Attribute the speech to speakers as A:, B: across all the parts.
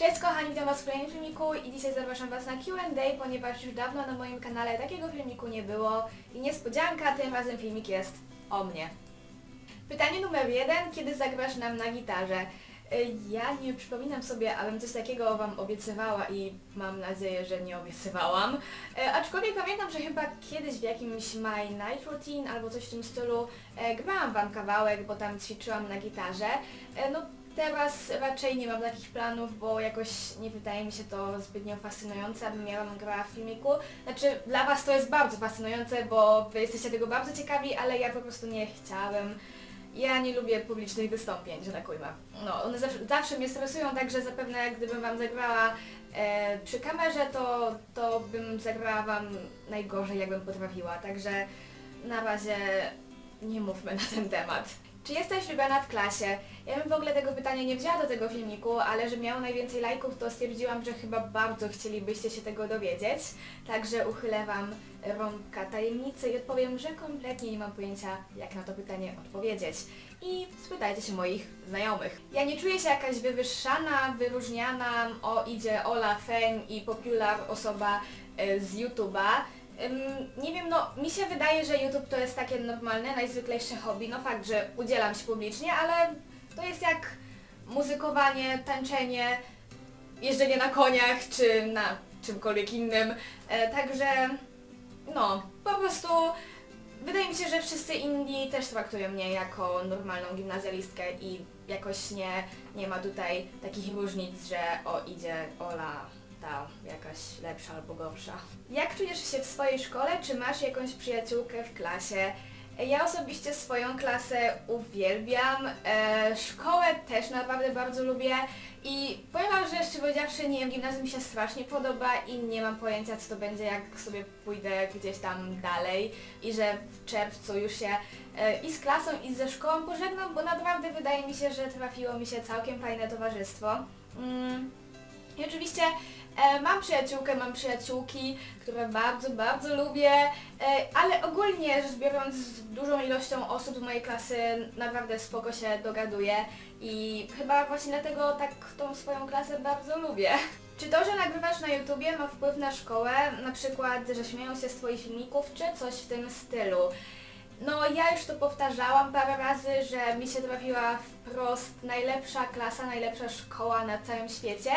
A: Cześć kochani, witam Was w kolejnym filmiku i dzisiaj zapraszam Was na Q&A, ponieważ już dawno na moim kanale takiego filmiku nie było i niespodzianka, tym razem filmik jest o mnie. Pytanie numer jeden, kiedy zagrasz nam na gitarze? Y, Ja nie przypominam sobie, abym coś takiego Wam obiecywała i mam nadzieję, że nie obiecywałam. E, aczkolwiek pamiętam, że chyba kiedyś w jakimś My Night Routine albo coś w tym stylu e, grałam Wam kawałek, bo tam ćwiczyłam na gitarze. E, no teraz raczej nie mam takich planów, bo jakoś nie wydaje mi się to zbytnio fascynujące, abym ja Wam grała w filmiku. Znaczy dla Was to jest bardzo fascynujące, bo Wy jesteście tego bardzo ciekawi, ale ja po prostu nie chciałem. Ja nie lubię publicznych wystąpień, że tak ujmę. No, one zawsze, zawsze mnie stresują, także zapewne gdybym Wam zagrała e, przy kamerze, to, to bym zagrała Wam najgorzej, jakbym potrafiła. Także na razie nie mówmy na ten temat. Czy jesteś lubiana w klasie? Ja bym w ogóle tego pytania nie wzięła do tego filmiku, ale że miało najwięcej lajków, to stwierdziłam, że chyba bardzo chcielibyście się tego dowiedzieć. Także uchylę Wam rąbka tajemnicy i odpowiem, że kompletnie nie mam pojęcia, jak na to pytanie odpowiedzieć. I spytajcie się moich znajomych. Ja nie czuję się jakaś wywyższana, wyróżniana, o idzie Ola Fame i popular osoba e, z YouTube'a. Nie wiem, no mi się wydaje, że YouTube to jest takie normalne, najzwyklejsze hobby. No fakt, że udzielam się publicznie, ale to jest jak muzykowanie, tańczenie, jeżdżenie na koniach czy na czymkolwiek innym. E, także no, po prostu wydaje mi się, że wszyscy inni też traktują mnie jako normalną gimnazjalistkę i jakoś nie, nie ma tutaj takich różnic, że o idzie Ola ta jakaś lepsza albo gorsza. Jak czujesz się w swojej szkole? Czy masz jakąś przyjaciółkę w klasie? Ja osobiście swoją klasę uwielbiam, e, szkołę też naprawdę bardzo lubię i powiem Wam, że jeszcze powiedziawszy, nie wiem, gimnazjum mi się strasznie podoba i nie mam pojęcia co to będzie, jak sobie pójdę gdzieś tam dalej i że w czerwcu już się e, i z klasą i ze szkołą pożegnam, bo naprawdę wydaje mi się, że trafiło mi się całkiem fajne towarzystwo. Mm. I oczywiście e, mam przyjaciółkę, mam przyjaciółki, które bardzo, bardzo lubię, e, ale ogólnie rzecz biorąc z dużą ilością osób z mojej klasy naprawdę spoko się dogaduję i chyba właśnie dlatego tak tą swoją klasę bardzo lubię. Czy to, że nagrywasz na YouTubie ma wpływ na szkołę, na przykład, że śmieją się z Twoich filmików, czy coś w tym stylu? No ja już to powtarzałam parę razy, że mi się trafiła wprost najlepsza klasa, najlepsza szkoła na całym świecie,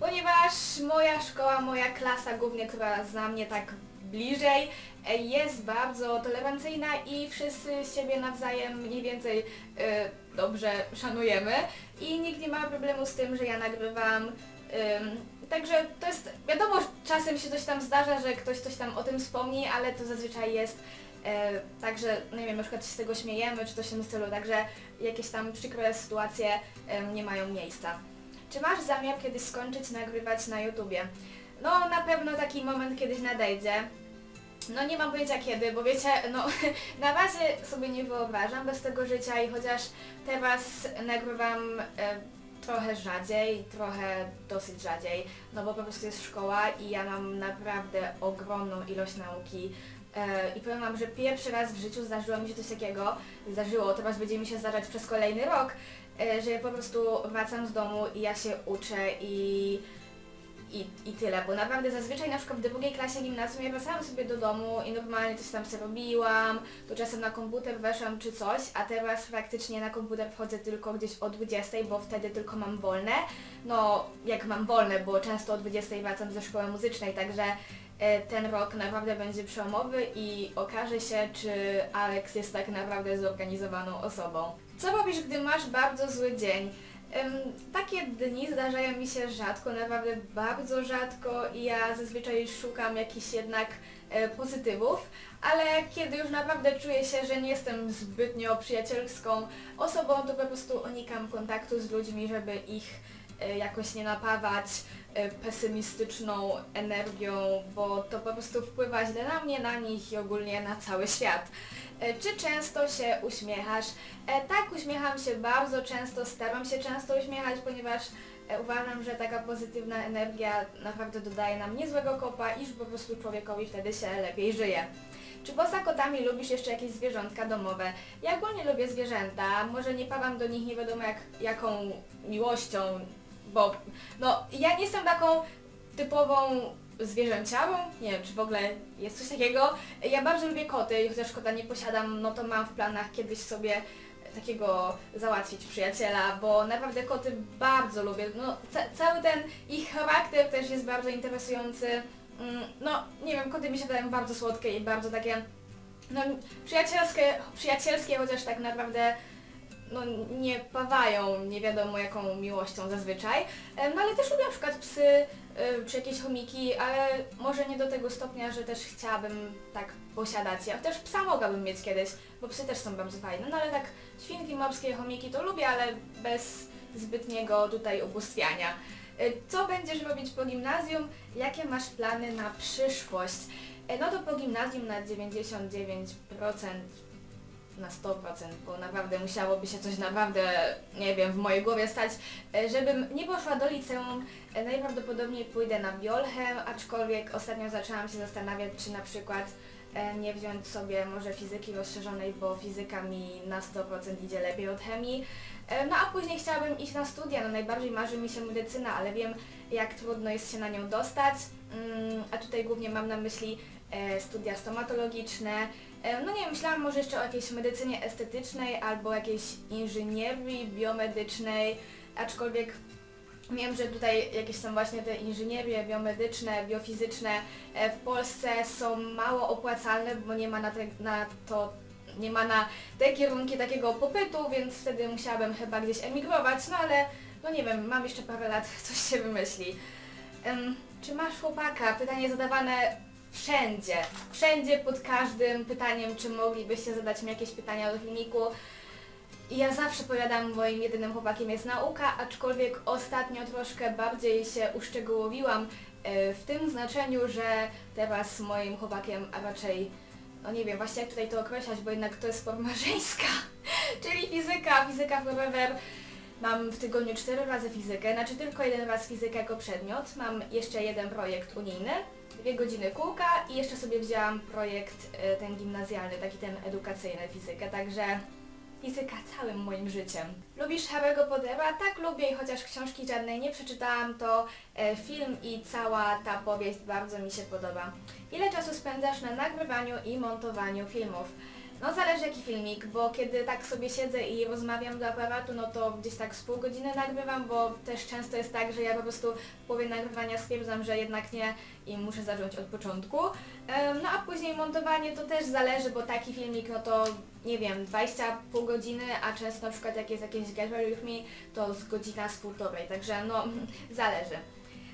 A: ponieważ moja szkoła, moja klasa głównie, która zna mnie tak bliżej, jest bardzo tolerancyjna i wszyscy siebie nawzajem mniej więcej e, dobrze szanujemy i nikt nie ma problemu z tym, że ja nagrywam. Ym, także to jest, wiadomo, czasem się coś tam zdarza, że ktoś coś tam o tym wspomni, ale to zazwyczaj jest E, także, no nie wiem, na przykład się z tego śmiejemy, czy coś w tym stylu, także jakieś tam przykre sytuacje nie mają miejsca. Czy masz zamiar kiedyś skończyć nagrywać na YouTubie? No na pewno taki moment kiedyś nadejdzie. No nie mam pojęcia kiedy, bo wiecie, no na razie sobie nie wyobrażam bez tego życia i chociaż teraz nagrywam e, trochę rzadziej, trochę dosyć rzadziej, no bo po prostu jest szkoła i ja mam naprawdę ogromną ilość nauki e, i powiem Wam, że pierwszy raz w życiu zdarzyło mi się coś takiego, zdarzyło, teraz będzie mi się zdarzać przez kolejny rok, że ja po prostu wracam z domu i ja się uczę i i, I tyle, bo naprawdę zazwyczaj na przykład w drugiej klasie gimnazjum ja wracałam sobie do domu i normalnie coś tam sobie robiłam, to czasem na komputer weszłam czy coś, a teraz praktycznie na komputer wchodzę tylko gdzieś o 20, bo wtedy tylko mam wolne. No, jak mam wolne, bo często o 20 wracam ze szkoły muzycznej, także e, ten rok naprawdę będzie przełomowy i okaże się, czy Alex jest tak naprawdę zorganizowaną osobą. Co robisz, gdy masz bardzo zły dzień? Takie dni zdarzają mi się rzadko, naprawdę bardzo rzadko i ja zazwyczaj szukam jakichś jednak e, pozytywów, ale kiedy już naprawdę czuję się, że nie jestem zbytnio przyjacielską osobą, to po prostu unikam kontaktu z ludźmi, żeby ich jakoś nie napawać e, pesymistyczną energią, bo to po prostu wpływa źle na mnie, na nich i ogólnie na cały świat. E, Czy często się uśmiechasz? E, tak, uśmiecham się bardzo często, staram się często uśmiechać, ponieważ e, uważam, że taka pozytywna energia naprawdę dodaje nam niezłego kopa i że po prostu człowiekowi wtedy się lepiej żyje. Czy poza kotami lubisz jeszcze jakieś zwierzątka domowe? Ja ogólnie lubię zwierzęta, może nie pawam do nich nie wiadomo jak, jaką miłością, bo no ja nie jestem taką typową zwierzęciarą, nie wiem czy w ogóle jest coś takiego. Ja bardzo lubię koty i chociaż kota nie posiadam, no to mam w planach kiedyś sobie takiego załatwić przyjaciela, bo naprawdę koty bardzo lubię. No, ca- cały ten ich charakter też jest bardzo interesujący. Mm, No, nie wiem, koty mi się wydają bardzo słodkie i bardzo takie no, przyjacielskie, przyjacielskie, chociaż tak naprawdę no, nie pawają nie wiadomo jaką miłością zazwyczaj. No ale też lubię na przykład psy czy jakieś chomiki, ale może nie do tego stopnia, że też chciałabym tak posiadać. Ja też psa mogłabym mieć kiedyś, bo psy też są bardzo fajne. No ale tak świnki morskie, chomiki to lubię, ale bez zbytniego tutaj ubóstwiania. Y, Co będziesz robić po gimnazjum? Jakie masz plany na przyszłość? E, No to po gimnazjum na 99% na 100%, bo naprawdę musiałoby się coś naprawdę, nie wiem, w mojej głowie stać, e, żebym nie poszła do liceum. E, Najprawdopodobniej pójdę na biolchem, aczkolwiek ostatnio zaczęłam się zastanawiać, czy na przykład e, nie wziąć sobie może fizyki rozszerzonej, bo fizyka mi na 100% idzie lepiej od chemii. No a później chciałabym iść na studia, no najbardziej marzy mi się medycyna, ale wiem jak trudno jest się na nią dostać, Mm, a tutaj głównie mam na myśli studia stomatologiczne. E, No nie wiem, myślałam może jeszcze o jakiejś medycynie estetycznej albo jakiejś inżynierii biomedycznej, aczkolwiek wiem, że tutaj jakieś są właśnie te inżynierie biomedyczne, biofizyczne e, w Polsce są mało opłacalne, bo nie ma na, te, na to nie ma na te kierunki takiego popytu, więc wtedy musiałabym chyba gdzieś emigrować, no ale no nie wiem, mam jeszcze parę lat, coś się wymyśli. Em, czy masz chłopaka? Pytanie zadawane wszędzie. Wszędzie pod każdym pytaniem, czy moglibyście zadać mi jakieś pytania do filmiku. I ja zawsze powiadam, moim jedynym chłopakiem jest nauka, aczkolwiek ostatnio troszkę bardziej się uszczegółowiłam e, w tym znaczeniu, że teraz moim chłopakiem, a raczej, no nie wiem właśnie jak tutaj to określać, bo jednak to jest forma żeńska, czyli fizyka, fizyka forever. Mam w tygodniu cztery razy fizykę, znaczy tylko jeden raz fizykę jako przedmiot. Mam jeszcze jeden projekt unijny, dwie godziny kółka i jeszcze sobie wzięłam projekt e, ten gimnazjalny, taki ten edukacyjny fizykę, także fizyka całym moim życiem. Lubisz Harry'ego Pottera? Tak lubię i chociaż książki żadnej nie przeczytałam, to e, film i cała ta powieść bardzo mi się podoba. Ile czasu spędzasz na nagrywaniu i montowaniu filmów? No zależy jaki filmik, bo kiedy tak sobie siedzę i rozmawiam do aparatu, no to gdzieś tak z pół godziny nagrywam, bo też często jest tak, że ja po prostu w połowie nagrywania stwierdzam, że jednak nie i muszę zacząć od początku. No a później montowanie to też zależy, bo taki filmik, no to nie wiem, 20 pół godziny, a często na przykład jak jest jakieś Get Ready With Me, to z godzina z półtorej, także no zależy.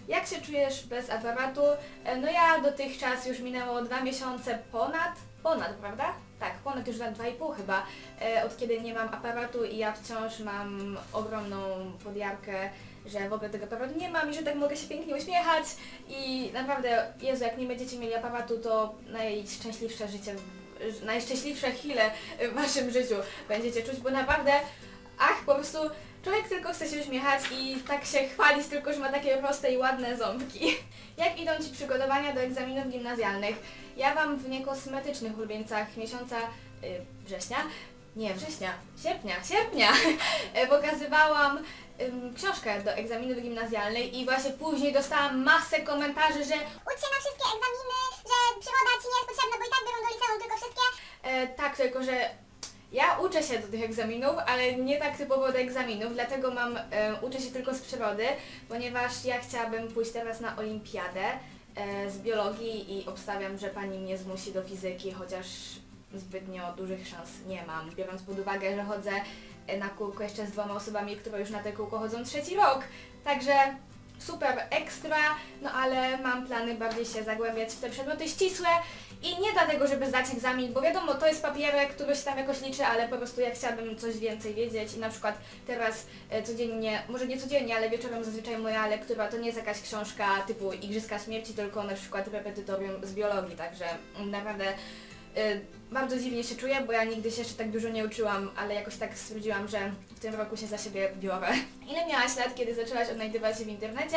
A: Jak się czujesz bez aparatu? E, No ja dotychczas już minęło dwa miesiące ponad, ponad, prawda? Tak, ponad już i pół chyba, e, od kiedy nie mam aparatu i ja wciąż mam ogromną podjarkę, że w ogóle tego aparatu nie mam i że tak mogę się pięknie uśmiechać i naprawdę, Jezu, jak nie będziecie mieli aparatu, to najszczęśliwsze życie, najszczęśliwsze chwile w waszym życiu będziecie czuć, bo naprawdę, ach, po prostu Człowiek tylko chce się uśmiechać i tak się chwalić, tylko że ma takie proste i ładne ząbki. Jak idą Ci przygotowania do egzaminów gimnazjalnych? Ja Wam w niekosmetycznych ulubieńcach miesiąca y, września, nie września, sierpnia, sierpnia pokazywałam ym, książkę do egzaminów gimnazjalnych i właśnie później dostałam masę komentarzy, że
B: Ucz się na wszystkie egzaminy, że przyroda ci nie jest potrzebna, bo i tak biorą do liceum tylko wszystkie.
A: E, tak, tylko że ja uczę się do tych egzaminów, ale nie tak typowo do egzaminów, dlatego mam, e, uczę się tylko z przyrody, ponieważ ja chciałabym pójść teraz na olimpiadę z biologii i obstawiam, że pani mnie zmusi do fizyki, chociaż zbytnio dużych szans nie mam, biorąc pod uwagę, że chodzę e, na kółko jeszcze z dwoma osobami, które już na te kółko chodzą trzeci rok. Także super ekstra, no ale mam plany bardziej się zagłębiać w te przedmioty ścisłe i nie dlatego, żeby zdać egzamin, bo wiadomo, to jest papierek, który się tam jakoś liczy, ale po prostu ja chciałabym coś więcej wiedzieć i na przykład teraz e, codziennie, może nie codziennie, ale wieczorem zazwyczaj moja lektura to nie jest jakaś książka typu Igrzyska Śmierci, tylko na przykład repetytorium z biologii, także naprawdę y, bardzo dziwnie się czuję, bo ja nigdy się jeszcze tak dużo nie uczyłam, ale jakoś tak stwierdziłam, że w tym roku się za siebie biorę. Ile miałaś lat, kiedy zaczęłaś odnajdywać się w internecie?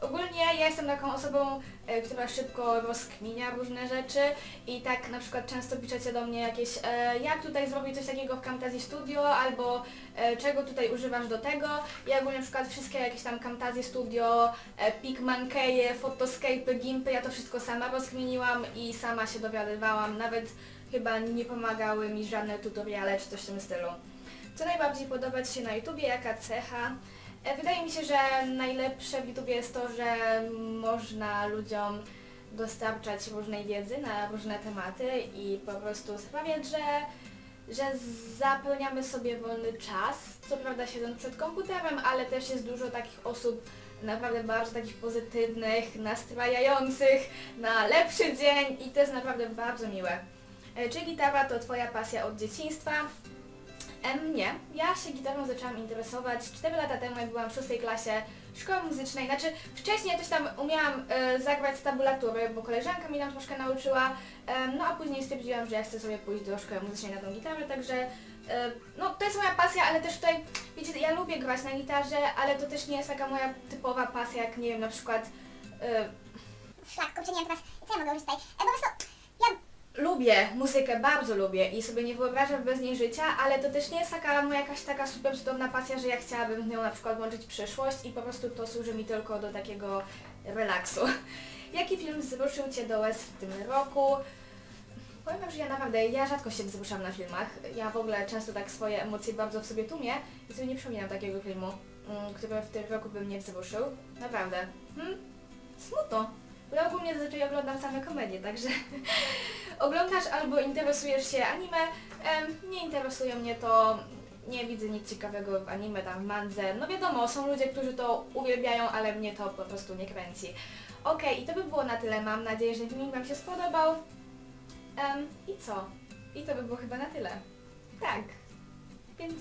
A: Ogólnie ja jestem taką osobą, e, która szybko rozkminia różne rzeczy i tak na przykład często piszecie do mnie jakieś e, jak tutaj zrobić coś takiego w Camtasia Studio albo e, czego tutaj używasz do tego. Ja ogólnie na przykład wszystkie jakieś tam Camtasia Studio, e, Pigmankeje, Photoscape, Gimpy, ja to wszystko sama rozkminiłam i sama się dowiadywałam, nawet chyba nie pomagały mi żadne tutoriale czy coś w tym stylu. Co najbardziej podoba Ci się na YouTubie? Jaka cecha? E, Wydaje mi się, że najlepsze w YouTubie jest to, że można ludziom dostarczać różnej wiedzy na różne tematy i po prostu sprawiać, że, że zapełniamy sobie wolny czas. Co prawda siedząc przed komputerem, ale też jest dużo takich osób naprawdę bardzo takich pozytywnych, nastrajających na lepszy dzień i to jest naprawdę bardzo miłe. E, Czy gitara to Twoja pasja od dzieciństwa? Em, nie. Ja się gitarą zaczęłam interesować 4 lata temu, jak byłam w 6 klasie szkoły muzycznej. Znaczy, wcześniej coś tam umiałam e, zagrać z tabulatury, bo koleżanka mi tam troszkę nauczyła, em, no a później stwierdziłam, że ja chcę sobie pójść do szkoły muzycznej na tą gitarę, także e, no to jest moja pasja, ale też tutaj, wiecie, ja lubię grać na gitarze, ale to też nie jest taka moja typowa pasja, jak nie wiem, na przykład e,
B: Szlak, kurczę, teraz, co ja mogę użyć tutaj? E, po prostu,
A: Lubię muzykę, bardzo lubię i sobie nie wyobrażam bez niej życia, ale to też nie jest taka moja jakaś taka super cudowna pasja, że ja chciałabym z nią na przykład łączyć przyszłość i po prostu to służy mi tylko do takiego relaksu. Jaki film wzruszył Cię do łez w tym roku? Powiem wam, że ja naprawdę, ja rzadko się wzruszam na filmach. Ja w ogóle często tak swoje emocje bardzo w sobie tłumię i sobie nie przypominam takiego filmu, mm, który w tym roku by mnie wzruszył. Naprawdę. Hmm? Smutno. Bo ja ogólnie zazwyczaj oglądam same komedie, także oglądasz albo interesujesz się anime, em, nie interesuje mnie to, nie widzę nic ciekawego w anime, tam w mandze. No wiadomo, są ludzie, którzy to uwielbiają, ale mnie to po prostu nie kręci. Okej, i to by było na tyle. Mam nadzieję, że filmik Wam się spodobał. Em, I co? I to by było chyba na tyle. Tak. Więc